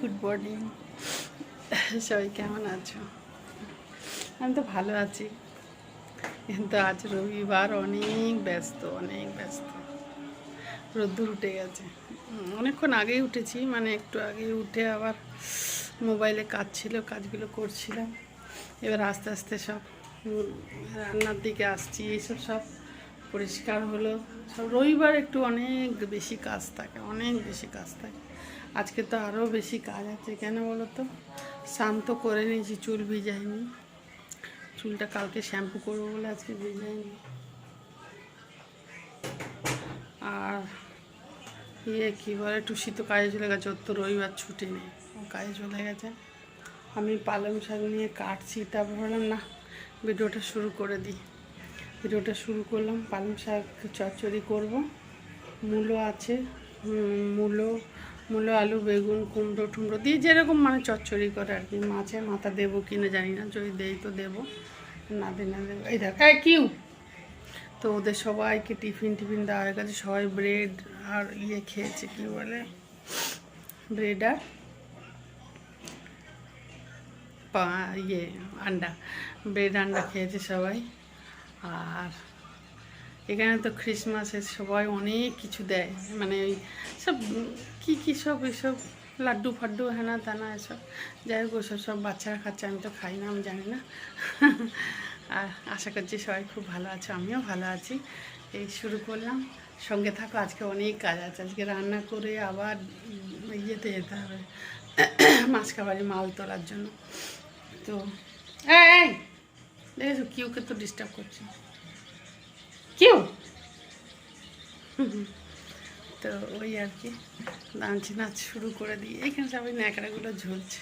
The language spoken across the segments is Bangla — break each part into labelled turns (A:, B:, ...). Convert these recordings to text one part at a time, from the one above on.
A: গুড মর্নিং সবাই কেমন আছো? আমি তো ভালো আছি। কিন্তু আজ রবিবার, অনেক ব্যস্ত অনেক ব্যস্ত। রোদ্দুর উঠে গেছে। অনেকক্ষণ আগেই উঠেছি মানে একটু আগে উঠে আবার মোবাইলে কাজ ছিল, কাজগুলো করছিলাম। এবার আস্তে আস্তে সব রান্নার দিকে আসছি, এইসব সব পরিষ্কার হলো। সব রবিবার একটু অনেক বেশি কাজ থাকে, অনেক বেশি কাজ থাকে। আজকে তো আরও বেশি কাজ আছে, কেন বলো তো স্নান তো করে নিয়েছি, চুল ভিজাইনি। চুলটা কালকে শ্যাম্পু করব বলে আজকে ভিজাইনি। আর ইয়ে কী বলে, টুসি তো কাজে চলে গেছে, ওর তো রবিবার ছুটি নেই। কাজে চলে গেছে। আমি পালং শাক নিয়ে কাটছি, তারপর ভাবলাম, না, ভিডিওটা শুরু করে দিই। ভিডিওটা শুরু করলাম, পালং শাক চচ্চড়ি করব। মূলো আছে মূলো মূলো, আলু, বেগুন, কুমড়ো টুমড়ো দিয়ে যেরকম মানে চচ্চড়ি করে আর কি। মাছের মাথা দেবো কি না জানি না, যদি দেই তো দেবো, না দিই না দেবো। এই দেখ, এই কিউ। তো ওদের সবাইকে টিফিন টিফিন দেওয়া হয়ে গেছে, সবাই ব্রেড আর ইয়ে খেয়েছে, কি বলে? ব্রেড আর পা ইয়ে আন্ডা। ব্রেড, আন্ডা খেয়েছে সবাই। আর এখানে তো ক্রিসমাসে সবাই অনেক কিছু দেয়। মানে ওই সব কী কী সব এসব? লাড্ডু ফাড্ডু, হেনা তেনা এসব। যাই হোক, ওসব সব বাচ্চারা খাচ্ছে, আমি তো খাই না, আমি জানি না। আর আশা করছি সবাই খুব ভালো আছে, আমিও ভালো আছি। এই শুরু করলাম। সঙ্গে থাকো, আজকে অনেক কাজ আছে। আজকে রান্না করে আবার ইয়েতে যেতে হবে মাছকাবাড়ি মাল তোলার জন্য। তো, এই দেখেছ, কিউকে তো ডিস্টার্ব করছে। কিউ? তো ওই আর কি, নাচ নাচ শুরু করে দিই। এইখানে সবাই ন্যাকড়াগুলো ঝুলছে।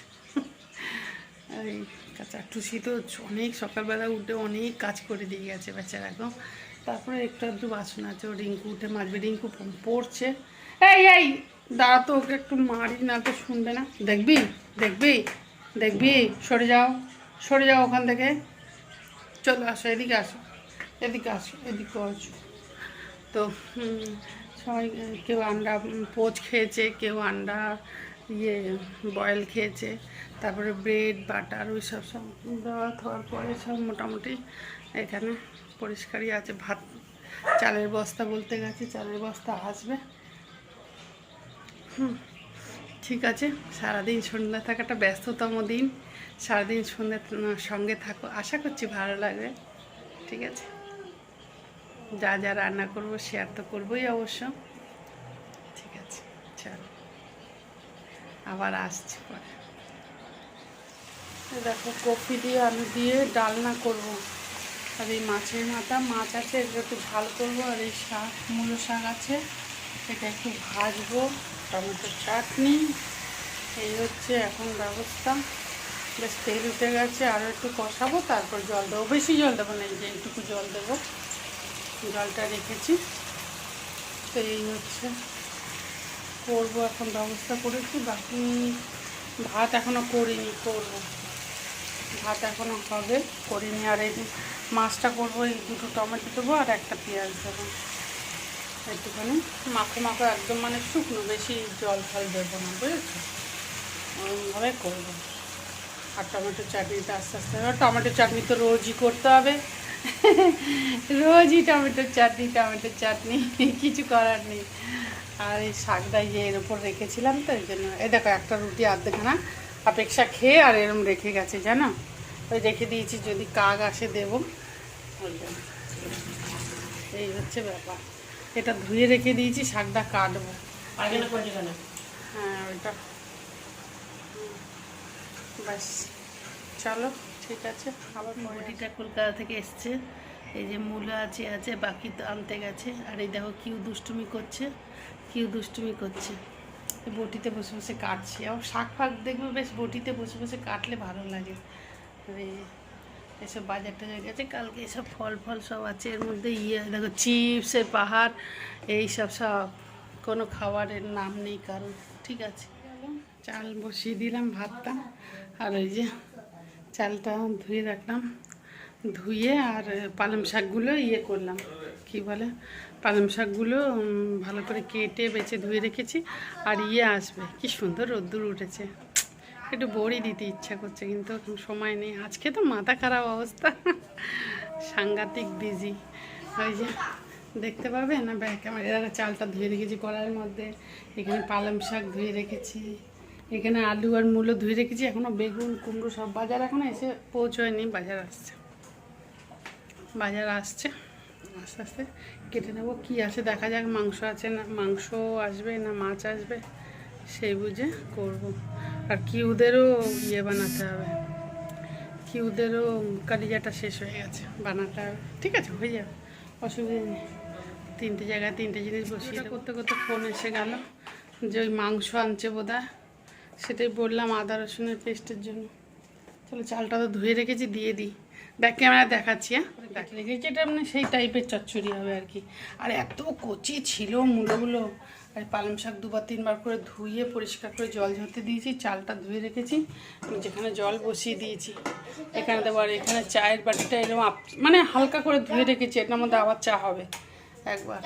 A: এই কাঁচা টুসি তো অনেক সকালবেলা উঠে অনেক কাজ করে দিয়ে গেছে বেচারা একদম তারপরে একটু একটু বাসন আছে, ও রিঙ্কু উঠে মারবে। রিঙ্কু পড়ছে। এই এই, দাঁড়া তো, ওকে একটু মারি, না তো শুনবে না। দেখবি দেখবি দেখবি, সরে যাও সরে যাও ওখান থেকে। চলো আসো, এদিকে আসো এদিকে আসো এদিকে আসো। তো সবাই কেউ আন্ডা পোচ খেয়েছে কেউ আন্ডা ইয়ে বয়েল খেয়েছে তারপরে ব্রেড বাটার ওই সব সব দেওয়া খাওয়ার পরে সব মোটামুটি এখানে পরিষ্কারই আছে। ভাত চালের বস্তা বলতে গেছে চালের বস্তা আসবে। হুম, ঠিক আছে। সারাদিন সন্ধ্যা থাকাটা ব্যস্ততম দিন। সারাদিন সন্ধ্যা সঙ্গে থাকো। আশা করছি ভালো লাগবে। ঠিক আছে। যা যা রান্না করব শেয়ার তো করবোই অবশ্য। ঠিক আছে, চলো। আবার আসছি পরে। দেখো, কফি দিয়ে আলু দিয়ে ডালনা করব। আর এই মাছের মাথা, মাছ আছে এটা একটু ঝাল করব। আর এই শাক, মূলো শাক আছে, এটা একটু ভাজবো। টমেটো চাটনি, এই হচ্ছে এখন ব্যবস্থা। বেশ তেল উঠে গেছে আরও একটু কষাবো, তারপর জল দেবো। বেশি জল দেবো না, এই যে এইটুকু জল দেবো। জলটা রেখেছি। তো এই হচ্ছে। করব এখন, ব্যবস্থা করেছি। বাকি ভাত এখনও করিনি, করব। ভাত এখনও হবে, করিনি। আর এই মাছটা করব, এই দুটো টমেটো দেবো আর একটা পেঁয়াজ দেবো। একটুখানি মাখো মাখো একদম মানে শুকনো, বেশি জল ফল দেবো না, বুঝেছ? ওরকমভাবে করব। আর টমেটো চাটনিটা আস্তে আস্তে টমেটো চাটনি তো রোজই করতে হবে। রোজই টমেটোর চাটনি টমেটোর চাটনি কিছু করার নেই। আর এই শাকটা যে এর উপর রেখেছিলাম তো এই জন্য। এই দেখো একটা রুটি আর্ধেখানা অপেক্ষা খেয়ে আর এরম রেখে গেছে জানো? ওই রেখে দিয়েছি যদি কাক আসে দেবো। ওই জন্য এই হচ্ছে ব্যাপার। এটা ধুয়ে রেখে দিয়েছি শাকটা কাটবো। হ্যাঁ ওইটা। বাস চলো। ঠিক আছে আবার বডিটা কলকাতা থেকে এসছে। এই যে মূলা আছে আছে বাকি তো আনতে গেছে। আর এই দেখো কিউ দুষ্টুমি করছে কিউ দুষ্টুমি করছে। বটিতে বসে বসে কাটছে। আবার শাক ফাক দেখবে বেশ বটিতে বসে বসে কাটলে ভালো লাগে। এসব বাজার টাজার গেছে। কালকে এসব ফল ফল সব আছে। এর মধ্যে ইয়ে দেখো চিপসের পাহাড় এই সব সব। কোনো খাবারের নাম নেই কারণ ঠিক আছে চাল। বসিয়ে দিলাম ভাতটা। আর ওই যে চালটা ধুয়ে রাখলাম। ধুয়ে আর পালং শাকগুলো ইয়ে করলাম। কি বলে? পালং শাকগুলো ভালো করে কেটে বেছে ধুয়ে রেখেছি আর ইয়ে আসবে। কি সুন্দর রোদ্দুর উঠেছে। একটু বড়ি দিতে ইচ্ছা করছে, কিন্তু এখন সময় নেই। আজকে তো মাথা খারাপ অবস্থা। সাংঘাতিক বিজি ওই যে, দেখতে পাবে? না, ব্যাক ক্যামেরা চালটা ধুয়ে রেখেছি কড়াইয়ের মধ্যে। এখানে পালং শাক ধুয়ে রেখেছি। এখানে আলু আর মূলো ধুয়ে রেখেছি এখনও বেগুন, কুমড়ো সব বাজার এখনও এসে পৌঁছয়নি, বাজার আসছে। বাজার আসছে, আস্তে আস্তে কেটে নেব, কী আছে দেখা যাক, মাংস আছে না, মাংস আসবে না মাছ আসবে, সেই বুঝে করব। আর কিউদেরও ইয়ে বানাতে হবে। কিউদেরও কালিজাটা শেষ হয়ে গেছে, বানাতে হবে। ঠিক আছে, হয়ে যাবে, অসুবিধা নেই। তিনটে জায়গায় তিনটে জিনিস বসিয়ে করতে করতে ফোন এসে গেল যে ওই মাংস আনছে বোধহয়। সেটাই বললাম আদা রসুনের পেস্টের জন্য। চলো চালটা তো ধুয়ে রেখেছি, দিয়ে দিই। ব্যাক ক্যামেরা দেখাচ্ছি হ্যাঁ? রেখেছি, এটা মানে সেই টাইপের চচ্চড়ি হবে আর কি। আর এত কচি ছিল মূলোগুলো। আর পালং শাক দুবার, তিনবার করে ধুয়ে, পরিষ্কার করে জল ঝরতে দিয়েছি, চালটা ধুয়ে রেখেছি। যেখানে জল বসিয়ে দিয়েছি, এখানে দেবো, আর এখানে চায়ের বাটিটা এরকম মানে হালকা করে ধুয়ে রেখেছি, এটার মধ্যে আবার চা হবে। একবার।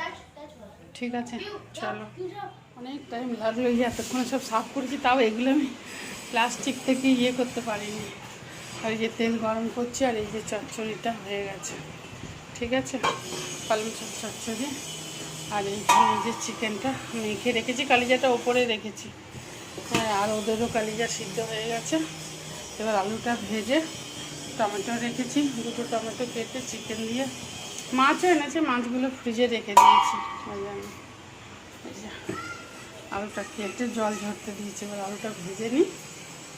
A: ঠিক আছে, চলো। অনেক টাইম লাগল এতক্ষণ সব সাফ করেছি, তাও এগুলো আমি প্লাস্টিক থেকে ইয়ে করতে পারিনি। আর যে তেল গরম করছি, আর এই যে চচ্চড়িটা হয়ে গেছে। ঠিক আছে? পালং শাক চচ্চড়ি। আর এইখানে এই যে চিকেনটা মেখে রেখেছি, কালিজাটা ওপরে রেখেছি। হ্যাঁ আর ওদেরও কালিজা সিদ্ধ হয়ে গেছে। এবার আলুটা ভেজে টমেটো রেখেছি, দুটো টমেটো কেটে চিকেন দিয়ে। মাছও এনেছে, মাছগুলো ফ্রিজে রেখে দিয়েছি। ওই জন্য আলুটা কেটে জল ঝরতে দিয়েছি, এবার আলুটা ভেজে নিই,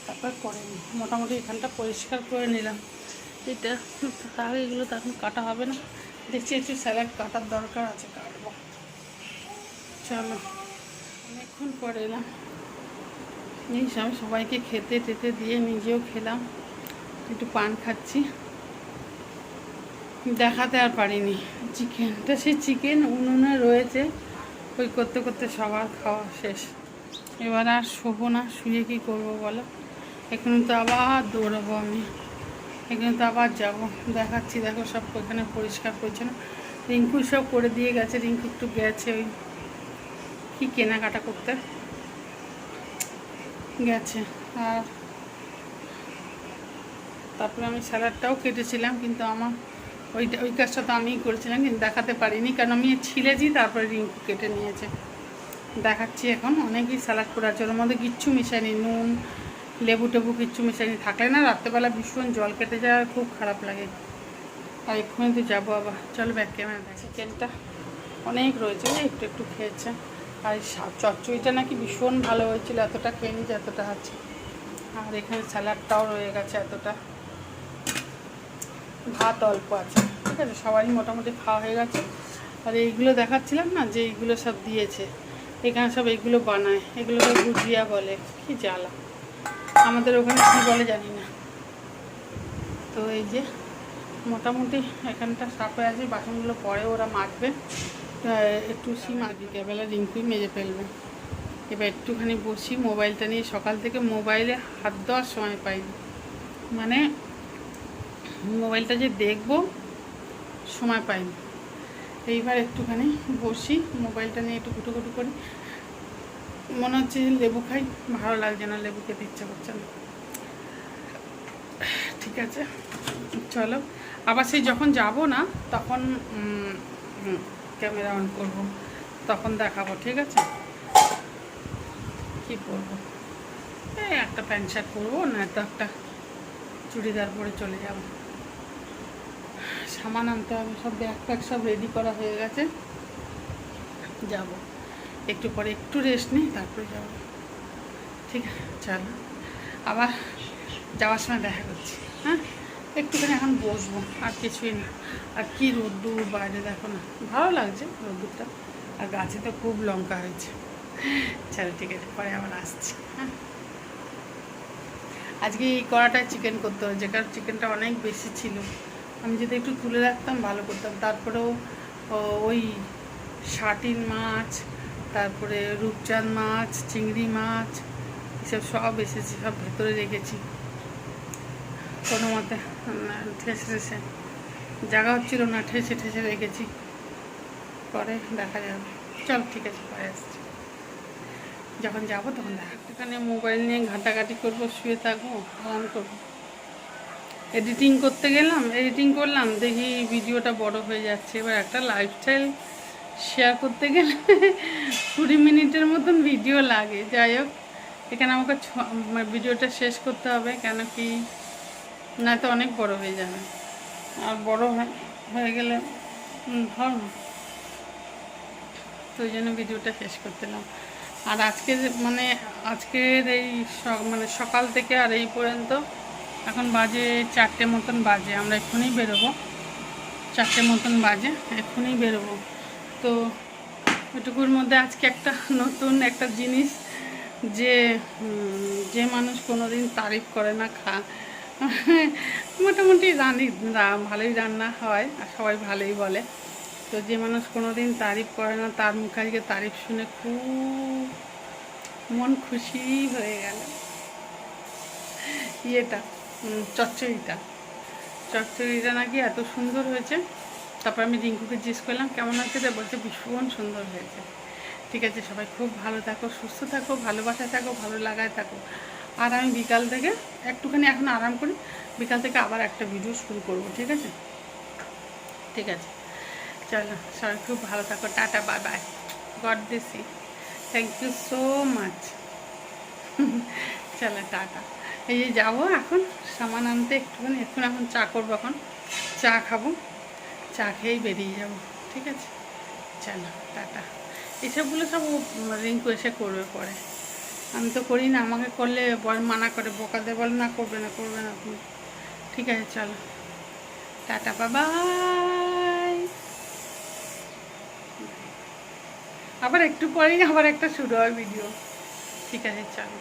A: তারপর করে নিই। মোটামুটি এখানটা পরিষ্কার করে নিলাম। এটা তাহলে এগুলো তো এখন কাটা হবে না। দেখছি একটু স্যালাড কাটার দরকার আছে, কাটবো। চলো অনেকক্ষণ পরে এলাম। এই সব সবাইকে খেতে টেতে দিয়ে নিজেও খেলাম। একটু পান খাচ্ছি। দেখাতে আর পারিনি। চিকেনটা, সেই চিকেন উনুনে রয়েছে। ওই করতে করতে সবার খাওয়া শেষ। এবার আর শোবো না, শুয়ে কী করব বলো? এখানে তো আবার দৌড়াবো আমি। এখানে তো আবার যাব। দেখাচ্ছি, দেখো সব এখানে পরিষ্কার করছে না রিঙ্কু সব করে দিয়ে গেছে, রিঙ্কু একটু গেছে ওই কী কেনাকাটা করতে? গেছে। আর তারপরে আমি স্যালাডটাও কেটেছিলাম, কিন্তু আমার ওইটা ওই কাজটা তো আমিই করেছিলাম, কিন্তু দেখাতে পারিনি, কারণ আমি ছিলেছি তারপরে রিঙ্কু কেটে নিয়েছে। দেখাচ্ছি এখন, অনেকই স্যালাড করে আছে ওর মধ্যে কিচ্ছু মিশায়নি, নুন, লেবু টেবু কিচ্ছু মিশায়নি। থাকলে না রাত্রেবেলা ভীষণ জল কেটে যাওয়া খুব খারাপ লাগে। আর এক্ষুনি তো যাব আবার। চলো ব্যাক ক্যামেরা দেখ চিকেনটা অনেক রয়েছে একটু একটু খেয়েছে। আর চচ্চড়িটা নাকি ভীষণ ভালো হয়েছিল, এতটা খেয়ে নিয়েছে এতটা আছে। আর এখানে স্যালাডটাও রয়ে গেছে এতটা। ভাত অল্প আছে ঠিক আছে? সবারই মোটামুটি খাওয়া হয়ে গেছে। আর এইগুলো দেখাচ্ছিলাম না যে এইগুলো সব দিয়েছে? এখানে সব এইগুলো বানায় এগুলোকে গুজিয়া বলে কি জ্বালা। আমাদের ওখানে কী বলে জানি না। তো এই যে মোটামুটি এখানটা সাফ হয়ে আছে বাসনগুলো পরে ওরা আহ, একটু সি মাজি কেবেলা রিঙ্কুই মেজে ফেলবে। এবার একটুখানি বসি মোবাইলটা নিয়ে সকাল থেকে মোবাইলে হাত দেওয়ার সময় পাইনি। মানে মোবাইলটা যে দেখব, সময় পাইনি। এইবার একটুখানি বসি, মোবাইলটা নিয়ে একটু কুটুকুটু করি। মনে হচ্ছে লেবু খাই, ভালো লাগছে না, লেবু খেতে ইচ্ছা করছে না। ঠিক আছে, চলো। আবার সেই যখন যাব না, তখন ক্যামেরা অন করব, তখন দেখাবো, ঠিক আছে? কি করব একটা প্যান্ট শার্ট পরবো, না তো একটা চুড়িদার পরে চলে যাব। সামান আনতে হবে, সব ব্যাগ ফ্যাগ সব রেডি করা হয়ে গেছে। যাব। একটু পরে একটু রেস্ট নিই, তারপরে যাব। ঠিক আছে, চলো। আবার যাওয়ার সময় দেখা করছি। হ্যাঁ? একটুখানি এখন বসবো, আর কিছুই না। আর কি রোদ্দুর বাইরে দেখো না। ভালো লাগছে রোদ্দুরটা। আর গাছে তো খুব লঙ্কা হয়েছে। চলো, ঠিক আছে, পরে আবার আসছি। হ্যাঁ? আজকে এই কড়াটায় চিকেন করতে হয়েছে, কারণ চিকেনটা অনেক বেশি ছিল। আমি যদি একটু তুলে রাখতাম, ভালো করতাম। তারপরেও ওই শাটিন মাছ, তারপরে রূপচাঁদ মাছ, চিংড়ি মাছ, এসব সব এসেছে, সব ভেতরে রেখেছি। কোনো মতে ঠেসে ঠেসে। জায়গা হচ্ছিল না, ঠেসে ঠেসে রেখেছি। পরে দেখা যাবে চল, ঠিক আছে, পরে আসছি। যখন যাব তখন দেখা। এখানে মোবাইল নিয়ে ঘাটাঘাটি করব, শুয়ে থাকব আরাম করব। এডিটিং করতে গেলাম এডিটিং করলাম, দেখি ভিডিওটা বড় হয়ে যাচ্ছে। এবার একটা লাইফস্টাইল শেয়ার করতে গেলে কুড়ি মিনিটের মতন ভিডিও লাগে। যাই হোক, এখানে আমাকে মানে ভিডিওটা শেষ করতে হবে, কেন কি না তো অনেক বড় হয়ে যাবে। আর বড় হয়ে- গেলে ধর। তো ওই জন্য ভিডিওটা শেষ করতেলাম আর আজকে মানে আজকের এই মানে সকাল থেকে আর এই পর্যন্ত এখন বাজে চারটে মতন বাজে, আমরা এক্ষুনি বেরোবো। চারটে মতন বাজে, এক্ষুনি বেরোবো। তো ওইটুকুর মধ্যে আজকে একটা নতুন একটা জিনিস যে যে মানুষ কোনো দিন তারিফ করে না খা। মোটামুটি রান্নি, রা- ভালোই রান্না হয়, আর সবাই ভালোই বলে। তো যে মানুষ কোনো দিন তারিফ করে না, তার মুখে আজকে তারিফ শুনে খুব মন খুশি হয়ে গেল। ইয়েটা। চচ্চড়িটা। চচ্চড়িটা নাকি এত সুন্দর হয়েছে। তারপর আমি রিঙ্কুকে জিজ্ঞেস করলাম, কেমন হয়েছে তা বলছে, ভীষণ সুন্দর হয়েছে। ঠিক আছে, সবাই খুব ভালো থাকো, সুস্থ থাকো ভালোবাসা থাকো, ভালো লাগায় থাকো। আর আমি বিকাল থেকে একটুখানি এখন আরাম করি, বিকাল থেকে আবার একটা ভিডিও শুরু করব, ঠিক আছে? ঠিক আছে। চলো, সবাই খুব ভালো থাকো, tata bye bye God this thank you so much চলো, টাটা। এই যে যাব এখন, সামান আনতে একটুখানি, এখন এখন চা করব এখন। চা খাব, চা খেয়েই বেরিয়ে যাব, ঠিক আছে? চলো, টাটা। এসবগুলো সব ও রিঙ্কু এসে করবে পরে। আমি তো করি না, আমাকে করলে বল মানা করে বোকা দেয় বলে না, করবে না করবে না তুমি। ঠিক আছে, চলো। টাটা বাবাই আবার একটু পরেই আবার একটা শুরু হয় ভিডিও। ঠিক আছে, চলো।